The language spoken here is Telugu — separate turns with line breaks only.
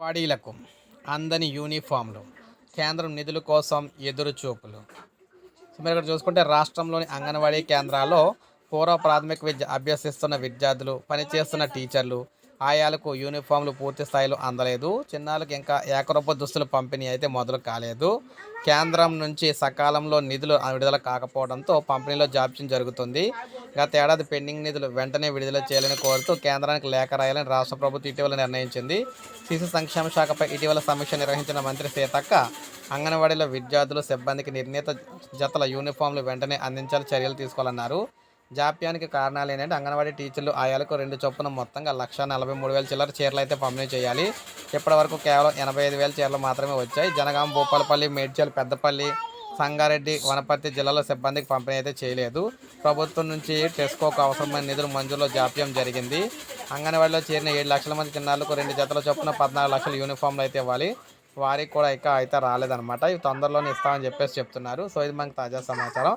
వాడీలకు అందని యూనిఫామ్లు కేంద్రం నిధుల కోసం ఎదురు చూపులు సో మీరు ఇక్కడ చూసుకుంటే రాష్ట్రంలోని అంగన్వాడీ కేంద్రాల్లో పూర్వ ప్రాథమిక విద్య అభ్యసిస్తున్న విద్యార్థులు పనిచేస్తున్న టీచర్లు ఆయాలకు యూనిఫామ్లు పూర్తి స్థాయిలో అందలేదు. చిన్నాలకు ఇంకా ఏకరూప దుస్తులు పంపిణీ అయితే మొదలు కాలేదు. కేంద్రం నుంచి సకాలంలో నిధులు విడుదల కాకపోవడంతో పంపిణీలో జాప్యం జరుగుతుంది. గత ఏడాది పెండింగ్ నిధులు వెంటనే విడుదల చేయాలని కోరుతూ కేంద్రానికి లేఖ రాయాలని రాష్ట్ర ప్రభుత్వం ఇటీవల నిర్ణయించింది. శిశు సంక్షేమ శాఖపై ఇటీవల సమీక్ష నిర్వహించిన మంత్రి సీతక్క అంగన్వాడీలో విద్యార్థులు సిబ్బందికి నిర్ణీత జతల యూనిఫామ్లు వెంటనే అందించాలని చర్యలు తీసుకోవాలన్నారు. జాప్యానికి కారణాలు ఏంటంటే అంగన్వాడీ టీచర్లు ఆయాలకు రెండు చొప్పున మొత్తంగా లక్ష నలభై మూడు వేల చిల్లర చీరలు అయితే పంపిణీ చేయాలి. ఇప్పటి వరకు కేవలం ఎనభై ఐదు వేల చీరలు మాత్రమే వచ్చాయి. జనగాం భూపాలపల్లి మేడ్చల్ పెద్దపల్లి సంగారెడ్డి వనపర్తి జిల్లాలో సిబ్బందికి పంపిణీ అయితే చేయలేదు. ప్రభుత్వం నుంచి టెస్కోకు అవసరమైన నిధులు మంజూరులో జాప్యం జరిగింది. అంగన్వాడీలో చేరిన ఏడు లక్షల మంది చిన్నారులకు రెండు జతల చొప్పున పద్నాలుగు లక్షల యూనిఫామ్లు అయితే ఇవ్వాలి. వారికి కూడా ఇంకా అయితే రాలేదన్నమాట. ఇవి తొందరలోనే ఇస్తామని చెప్పేసి చెప్తున్నారు. సో ఇది మనకు తాజా సమాచారం.